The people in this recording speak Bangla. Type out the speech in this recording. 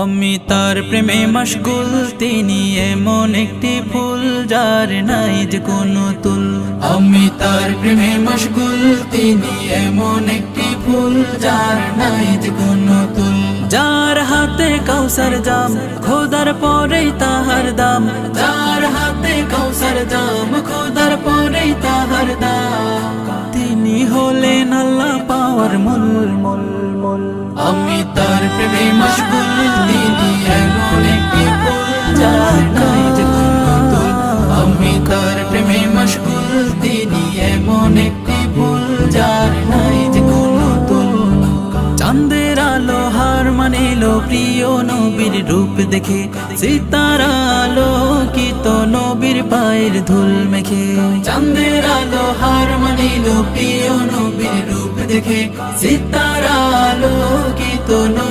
আমি তার প্রেমে মশগুল, তিনি এমন একটি ফুল যার নাই যে কোনো তুল। আমি তার প্রেমে মশগুল, তিনি এমন একটি ফুল যার নাই যে কোনো তুল। যার হাতে কাউসার জাম, খোদার পরেই তাহার দাম। যার হাতে কাউসার জাম, খোদার পরেই তাহার দাম। তিনি হলেন আল্লাহ পাওয়ার মূল মূল মূল। আমি তার প্রেমে মশগুল তিনি এমন একটি ফুল যার নাই যে কোনো চাঁদের আলো হার মানিল প্রিয় নবীর রূপ দেখে। সীতারা আলো কিত নবীর পায়ের ধুল মেখে চাঁদের আলো হার মানিল প্রিয় নবীর রূপ দেখে। সীতারা আলো কিত নবীর পায়ের